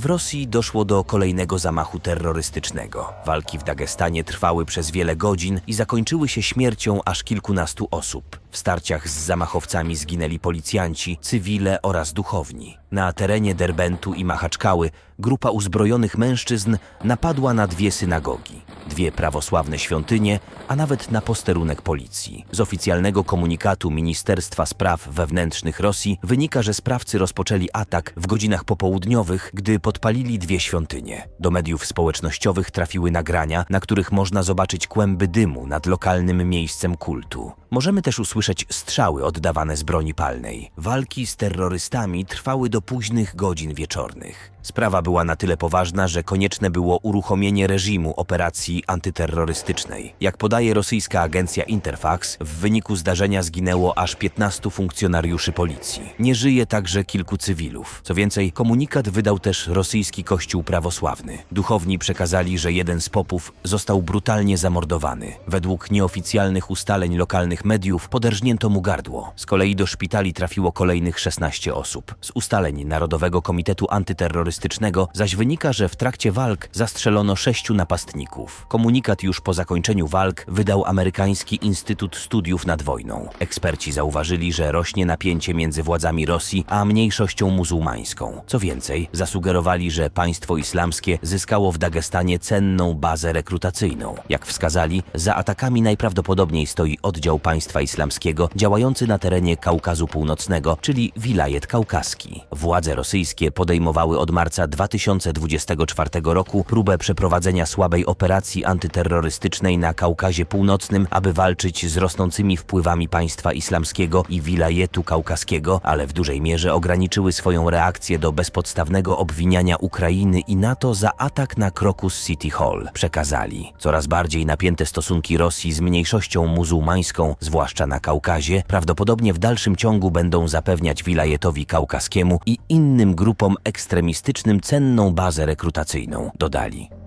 W Rosji doszło do kolejnego zamachu terrorystycznego. Walki w Dagestanie trwały przez wiele godzin i zakończyły się śmiercią aż kilkunastu osób. W starciach z zamachowcami zginęli policjanci, cywile oraz duchowni. Na terenie Derbentu i Machaczkały grupa uzbrojonych mężczyzn napadła na dwie synagogi, dwie prawosławne świątynie, a nawet na posterunek policji. Z oficjalnego komunikatu Ministerstwa Spraw Wewnętrznych Rosji wynika, że sprawcy rozpoczęli atak w godzinach popołudniowych, gdy podpalili dwie świątynie. Do mediów społecznościowych trafiły nagrania, na których można zobaczyć kłęby dymu nad lokalnym miejscem kultu. Możemy też usłyszeć strzały oddawane z broni palnej. Walki z terrorystami trwały do późnych godzin wieczornych. Sprawa była na tyle poważna, że konieczne było uruchomienie reżimu operacji antyterrorystycznej. Jak podaje rosyjska agencja Interfax, w wyniku zdarzenia zginęło aż 15 funkcjonariuszy policji. Nie żyje także kilku cywilów. Co więcej, komunikat wydał też rosyjski kościół prawosławny. Duchowni przekazali, że jeden z popów został brutalnie zamordowany. Według nieoficjalnych ustaleń lokalnych mediów poderżnięto mu gardło. Z kolei do szpitali trafiło kolejnych 16 osób. Z ustaleń Narodowego Komitetu Antyterrorystycznego zaś wynika, że w trakcie walk zastrzelono sześciu napastników. Komunikat już po zakończeniu walk wydał amerykański Instytut Studiów nad Wojną. Eksperci zauważyli, że rośnie napięcie między władzami Rosji a mniejszością muzułmańską. Co więcej, zasugerowali, że państwo islamskie zyskało w Dagestanie cenną bazę rekrutacyjną. Jak wskazali, za atakami najprawdopodobniej stoi oddział państwa islamskiego działający na terenie Kaukazu Północnego, czyli wilajet kaukaski. Władze rosyjskie podejmowały od marca 2024 roku próbę przeprowadzenia słabej operacji antyterrorystycznej na Kaukazie Północnym, aby walczyć z rosnącymi wpływami państwa islamskiego i wilajetu kaukaskiego, ale w dużej mierze ograniczyły swoją reakcję do bezpodstawnego obwiniania Ukrainy i NATO za atak na Crocus City Hall. Przekazali. Coraz bardziej napięte stosunki Rosji z mniejszością muzułmańską, zwłaszcza na Kaukazie, prawdopodobnie w dalszym ciągu będą zapewniać wilajetowi kaukaskiemu i innym grupom ekstremistycznym cenną bazę rekrutacyjną, dodali.